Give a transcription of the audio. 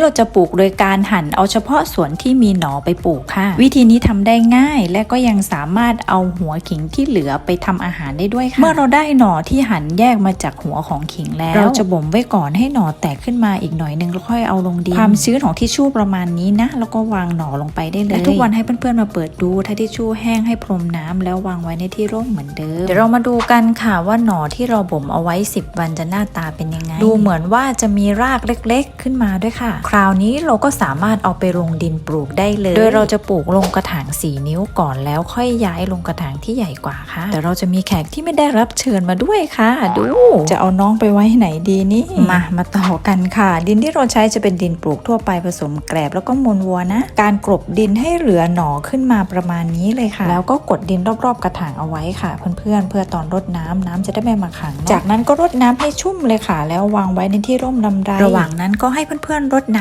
เราจะปลูกโดยการหั่นเอาเฉพาะส่วนที่มีหน่อไปปลูกค่ะ วิธีนี้ทำได้ง่ายและก็ยังสามารถเอาหัวขิงที่เหลือไปทำอาหารได้ด้วยค่ะ เมื่อเราได้หน่อที่หั่นแยกมาจากหัวของขิงแล้ว เราจะบ่มไว้ก่อนให้หน่อแตกขึ้นมาอีกหน่อยนึงแล้วค่อยเอาลงดินความชื้นของทิชชู่ประมาณนี้นะ แล้วก็วางหน่อลงไปได้เลยและทุกวันให้เพื่อนๆมาเปิดดู ถ้าทิชชู่แห้งให้พรมน้ำแล้ววางไว้ในที่ร่มเหมือนเดิมเดี๋ยวเรามาดูกันค่ะว่าหน่อที่เราบ่มเอาไว้ 10 วันจะหน้าตาเป็นยังไง ดูเหมือนว่าจะมีรากเล็ก ๆ ขึ้นมาด้วยค่ะคราวนี้เราก็สามารถเอาไปลงดินปลูกได้เลย โดยเราจะปลูกลงกระถาง4นิ้วก่อนแล้วค่อยย้ายลงกระถางที่ใหญ่กว่าค่ะ แต่เราจะมีแขกที่ไม่ได้รับเชิญมาด้วยค่ะ ดู จะเอาน้องไปไว้ไหนดีนี่ มา มาต่อกันค่ะ ดินที่เราใช้จะเป็นดินปลูกทั่วไปผสมแกลบแล้วก็มูลวัวนะ การกลบดินให้เหลือหน่อขึ้นมาประมาณนี้เลยค่ะ แล้วก็กดดินรอบๆ กระถางเอาไว้ค่ะเพื่อนๆเพื่อตอนรดน้ำน้ำจะได้ไม่มาขัง จากนั้นก็รดน้ำให้ชุ่มเลยค่ะ แล้ววางไว้ในที่ร่มลำไรระหว่างนั้นก็ให้เพื่อนๆรดน้ำ